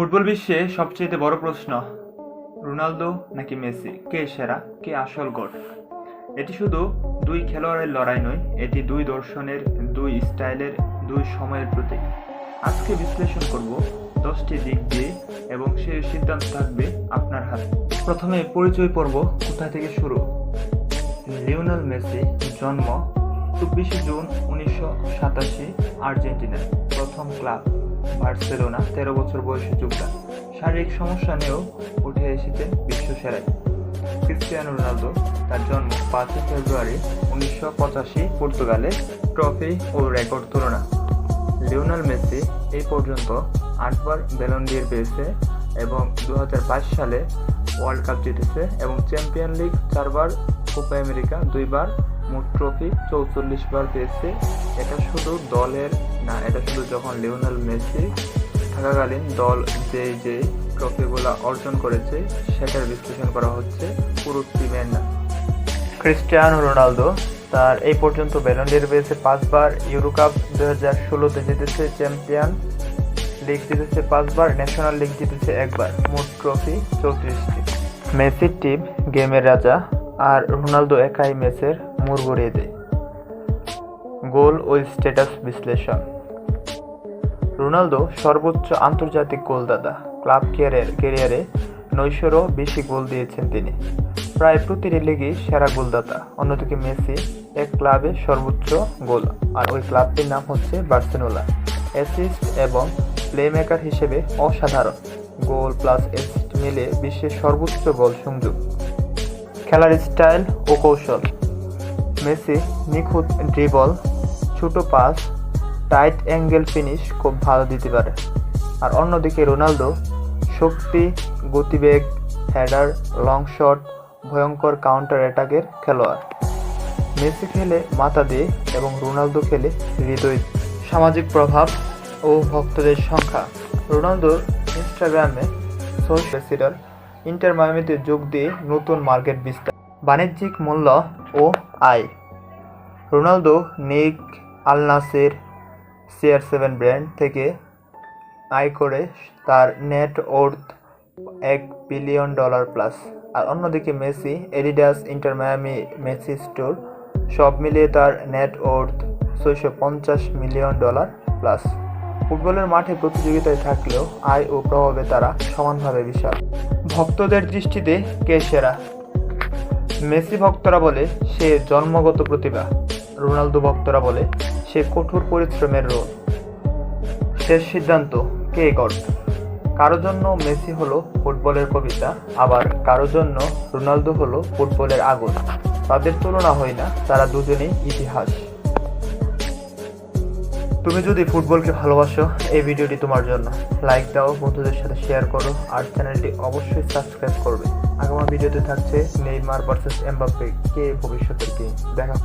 Football বিশ্বে সবচেয়ে বড় প্রশ্ন, রোনালদো নাকি মেসি? কে সেরা, কে আসল গোট এটি শুধু দুই খেলোয়াড়ের লড়াই নয়, এটি দুই দর্শনের, দুই স্টাইলের, দুই সময়ের প্রতীক। আজকে বিশ্লেষণ করব দশটি দিক দিয়ে এবং সেই সিদ্ধান্ত থাকবে আপনার হাতে। প্রথমে পরিচয় পর্ব কোথা থেকে শুরু? লিওনাল মেসি জন্ম চব্বিশে জুন উনিশশো সাতাশি আর্জেন্টিনা প্রথম ক্লাব, বার্সেলোনা, তেরো বছর বয়সে যোগদান। শারীরিক সমস্যা নিয়েও উঠে এসেছে বিশ্ব সেরায় ক্রিস্টিয়ানো রোনালদো, তার জন্ম পাঁচই ফেব্রুয়ারি উনিশশো পঁচাশি পর্তুগালে ট্রফি ও রেকর্ড তুলনা। লিওনাল মেসি এই পর্যন্ত আটবার ব্যালন্ডিয়ার পেয়েছে এবং দু হাজার বাইশ সালে ওয়ার্ল্ড কাপ জিতেছে এবং চ্যাম্পিয়ন লিগ চারবার কোপা আমেরিকা দুইবার মোট ট্রফি চৌচল্লিশ বার পেয়েছে। এটা শুধু দলের না, এটা শুধু যখন লিওনাল মেসি থাকাকালীন দল যে যে ট্রফিগুলো অর্জন করেছে, সেটার বিশ্লেষণ করা হচ্ছে পুরো টিমের না। ক্রিস্টিয়ানো রোনালদো তার এই পর্যন্ত ব্যালন্ডিয়ার পেয়েছে পাঁচবার ইউরো কাপ দু হাজার ষোলোতে জিতেছে চ্যাম্পিয়ন লিগ জিতেছে পাঁচবার ন্যাশনাল লিগ জিতেছে একবার। মোট ট্রফি চৌত্রিশটি। মেসির টিম গেমের রাজা আর রোনালদো একাই ম্যাচের মোড় গড়িয়ে দেয়। গোল ও স্ট্যাটাস বিশ্লেষণ। রোনালদো সর্বোচ্চ আন্তর্জাতিক গোলদাতা। ক্লাব ক্যারিয়ার ক্যারিয়ারে নয়শোরও বেশি গোল দিয়েছেন তিনি। প্রায় প্রতিটি লিগেই সেরা গোলদাতা। অন্যদিকে মেসি এক ক্লাবে সর্বোচ্চ গোল। আর ওই ক্লাবটির নাম হচ্ছে বার্সেলোনা। অ্যাসিস্ট এবং প্লেমেকার হিসেবে অসাধারণ। গোল প্লাস অ্যাসিস্ট মিলে বিশ্বের সর্বোচ্চ গোল সংযোগ। খেলার স্টাইল ও কৌশল। মেসি নিখুঁত ড্রিবল, ছোট পাস টাইট অ্যাঙ্গেল ফিনিশ খুব ভালো দিতে পারে। আর অন্যদিকে রোনালদো শক্তি, গতিবেগ হেডার লং শট ভয়ঙ্কর কাউন্টার অ্যাটাকের খেলোয়াড়। মেসি খেলে মাথা দিয়ে এবং রোনালদো খেলে হৃদয়, সামাজিক প্রভাব ও ভক্তদের সংখ্যা। রোনালদোর ইনস্টাগ্রামে সোশ্যাল ইন্টার মায়ামিতে যোগ দিয়ে নতুন মার্কেট বিস্তার বাণিজ্যিক মূল্য ও আয়। রোনালদো নিক আলনাসের সিআর সেভেন ব্র্যান্ড থেকে আয় করে তার নেট ওর্থ এক বিলিয়ন ডলার প্লাস। আর অন্যদিকে Messi, Adidas, Inter Miami, Messi store সব মিলিয়ে তার নেট ওর্থ ছয়শো পঞ্চাশ মিলিয়ন ডলার প্লাস। ফুটবলের মাঠে প্রতিযোগিতায় থাকলেও আয় ও প্রভাবে তারা সমানভাবে বিশাল। ভক্তদের দৃষ্টিতে কে সেরা? মেসি ভক্তরা বলে, সে জন্মগত প্রতিভা। রোনালদো ভক্তরা বলে, সে কঠোর পরিশ্রমের রোল। শেষ সিদ্ধান্ত, কে গড? কারও জন্য মেসি হলো ফুটবলের কবিতা, আবার কারও জন্য রোনালদো হলো ফুটবলের আগুন। তাদের তুলনা হয় না, তারা দুজনেই ইতিহাস। তুমি যদি ফুটবলকে ভালোবাসো, এই ভিডিওটি তোমার জন্য। লাইক দাও, বন্ধুদের সাথে শেয়ার করো, আর চ্যানেলটি অবশ্যই সাবস্ক্রাইব করবে। আগামী ভিডিওতে থাকছে নেইমার ভার্সেস এমবাপ্পে, কে ভবিষ্যতের কে দেখা